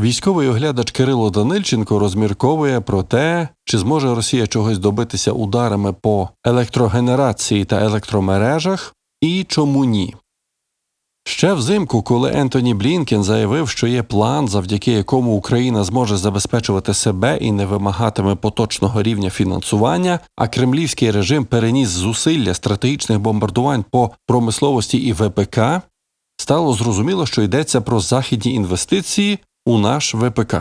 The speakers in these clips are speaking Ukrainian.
Військовий оглядач Кирило Данильченко розмірковує про те, чи зможе Росія чогось добитися ударами по електрогенерації та електромережах, і чому ні. Ще взимку, коли Ентоні Блінкен заявив, що є план, завдяки якому Україна зможе забезпечувати себе і не вимагатиме поточного рівня фінансування, а кремлівський режим переніс зусилля стратегічних бомбардувань по промисловості і ВПК, стало зрозуміло, що йдеться про західні інвестиції у наш ВПК.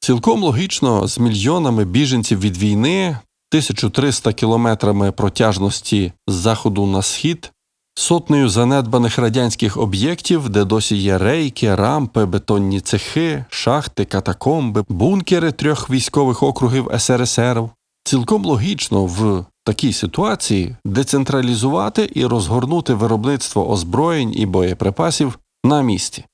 Цілком логічно, з мільйонами біженців від війни, 1300 кілометрами протяжності з заходу на схід, сотнею занедбаних радянських об'єктів, де досі є рейки, рампи, бетонні цехи, шахти, катакомби, бункери трьох військових округів СРСР. Цілком логічно в такій ситуації децентралізувати і розгорнути виробництво озброєнь і боєприпасів на місці,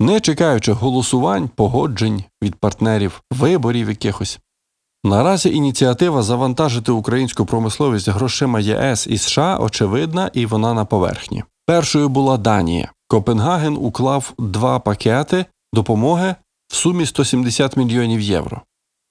не чекаючи голосувань, погоджень від партнерів, виборів якихось. Наразі ініціатива завантажити українську промисловість грошима ЄС і США очевидна і вона на поверхні. Першою була Данія. Копенгаген уклав два пакети допомоги в сумі 170 мільйонів євро.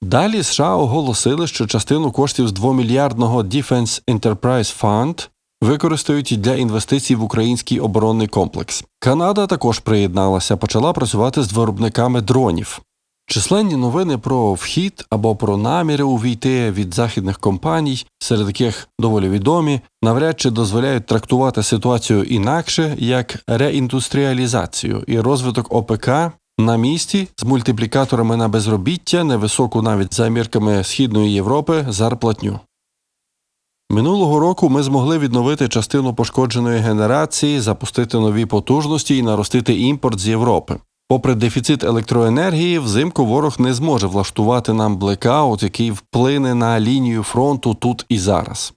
Далі США оголосили, що частину коштів з 2-мільярдного Defense Enterprise Fund використають для інвестицій в український оборонний комплекс. Канада також приєдналася, почала працювати з виробниками дронів. Численні новини про вхід або про наміри увійти від західних компаній, серед яких доволі відомі, навряд чи дозволяють трактувати ситуацію інакше як реіндустріалізацію і розвиток ОПК на місці з мультиплікаторами на безробіття, невисоку навіть за мірками Східної Європи зарплатню. Минулого року ми змогли відновити частину пошкодженої генерації, запустити нові потужності і наростити імпорт з Європи. Попри дефіцит електроенергії, взимку ворог не зможе влаштувати нам блекаут, який вплине на лінію фронту тут і зараз.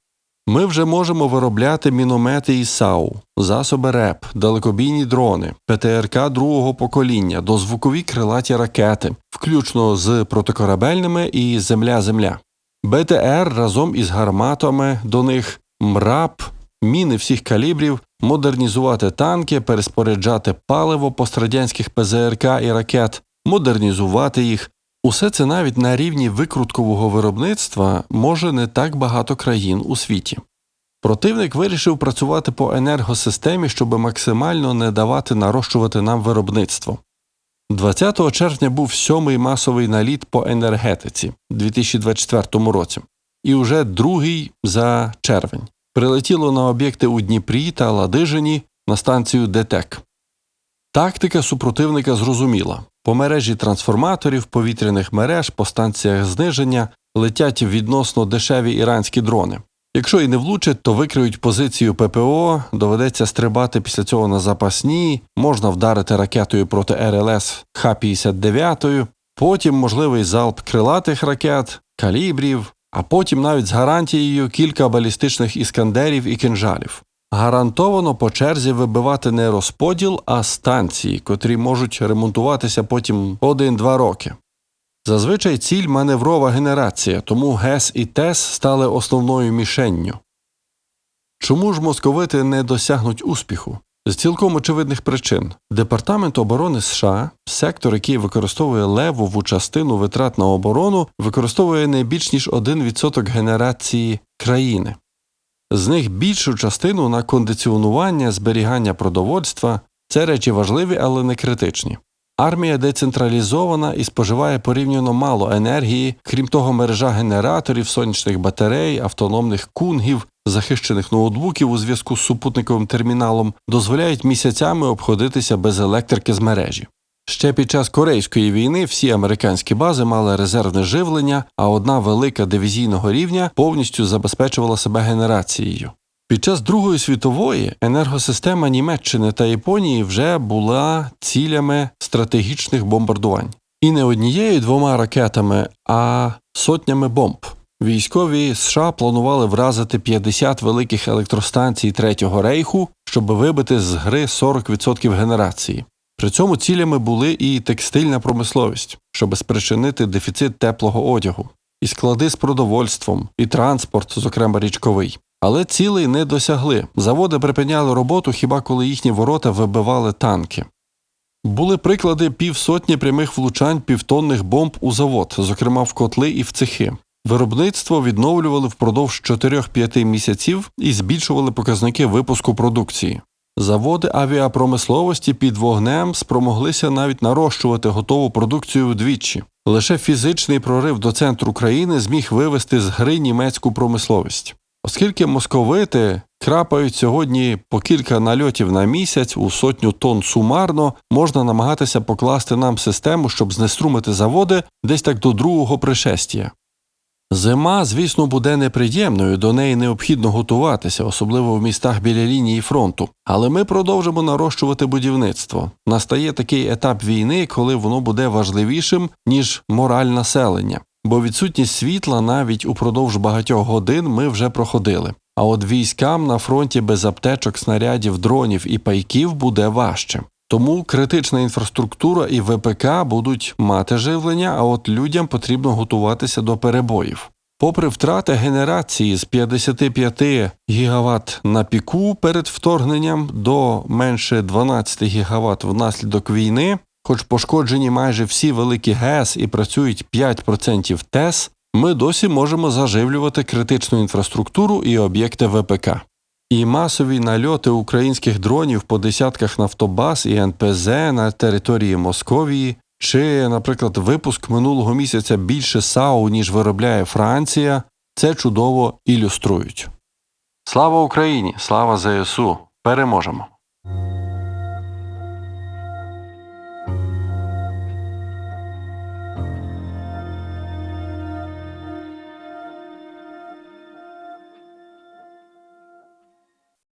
Ми вже можемо виробляти міномети і САУ, засоби РЕП, далекобійні дрони, ПТРК другого покоління, дозвукові крилаті ракети, включно з протикорабельними і Земля-Земля. БТР разом із гарматами до них, МРАП, міни всіх калібрів, модернізувати танки, переспоряджати паливо пострадянських ПЗРК і ракет, модернізувати їх. Усе це навіть на рівні викруткового виробництва може не так багато країн у світі. Противник вирішив працювати по енергосистемі, щоб максимально не давати нарощувати нам виробництво. 20 червня був сьомий масовий наліт по енергетиці у 2024 році, і уже другий за червень. Прилетіло на об'єкти у Дніпрі та Ладижині на станцію ДТЕК. Тактика супротивника зрозуміла по мережі трансформаторів, повітряних мереж, по станціях зниження летять відносно дешеві іранські дрони. Якщо і не влучать, то викриють позицію ППО, доведеться стрибати після цього на запасні, можна вдарити ракетою проти РЛС Х-59, потім можливий залп крилатих ракет, калібрів, а потім навіть з гарантією кілька балістичних іскандерів і кинжалів. Гарантовано по черзі вибивати не розподіл, а станції, котрі можуть ремонтуватися потім 1-2 роки. Зазвичай ціль маневрова генерація, тому ГЕС і ТЕС стали основною мішенню. Чому ж московити не досягнуть успіху? З цілком очевидних причин Департамент оборони США, сектор, який використовує левову частину витрат на оборону, використовує не більш ніж 1% генерації країни. З них більшу частину на кондиціонування, зберігання продовольства це речі важливі, але не критичні. Армія децентралізована і споживає порівняно мало енергії, крім того, мережа генераторів, сонячних батарей, автономних кунгів, захищених ноутбуків у зв'язку з супутниковим терміналом дозволяють місяцями обходитися без електрики з мережі. Ще під час Корейської війни всі американські бази мали резервне живлення, а одна велика дивізійного рівня повністю забезпечувала себе генерацією. Під час Другої світової енергосистема Німеччини та Японії вже була цілями стратегічних бомбардувань. І не однією двома ракетами, а сотнями бомб. Військові США планували вразити 50 великих електростанцій Третього рейху, щоб вибити з гри 40% генерації. При цьому цілями були і текстильна промисловість, щоб спричинити дефіцит теплого одягу, і склади з продовольством, і транспорт, зокрема річковий. Але цілей не досягли. Заводи припиняли роботу хіба коли їхні ворота вибивали танки. Були приклади півсотні прямих влучань півтонних бомб у завод, зокрема в котли і в цехи. Виробництво відновлювали впродовж 4-5 місяців і збільшували показники випуску продукції. Заводи авіапромисловості під вогнем спромоглися навіть нарощувати готову продукцію вдвічі. Лише фізичний прорив до центру країни зміг вивести з гри німецьку промисловість. Оскільки московити крапають сьогодні по кілька нальотів на місяць у сотню тонн сумарно, можна намагатися покласти нам систему, щоб знеструмити заводи десь так до другого пришестя. Зима, звісно, буде неприємною, до неї необхідно готуватися, особливо в містах біля лінії фронту. Але ми продовжимо нарощувати будівництво. Настає такий етап війни, коли воно буде важливішим, ніж мораль населення. Бо відсутність світла навіть упродовж багатьох годин ми вже проходили. А от військам на фронті без аптечок, снарядів, дронів і пайків буде важче. Тому критична інфраструктура і ВПК будуть мати живлення, а от людям потрібно готуватися до перебоїв. Попри втрати генерації з 55 ГВт на піку перед вторгненням до менше 12 ГВт внаслідок війни, хоч пошкоджені майже всі великі ГЕС і працюють 5% ТЕС, ми досі можемо заживлювати критичну інфраструктуру і об'єкти ВПК. І масові нальоти українських дронів по десятках нафтобаз і НПЗ на території Московії, чи, наприклад, випуск минулого місяця більше САУ, ніж виробляє Франція, це чудово ілюструють. Слава Україні! Слава ЗСУ! Переможемо!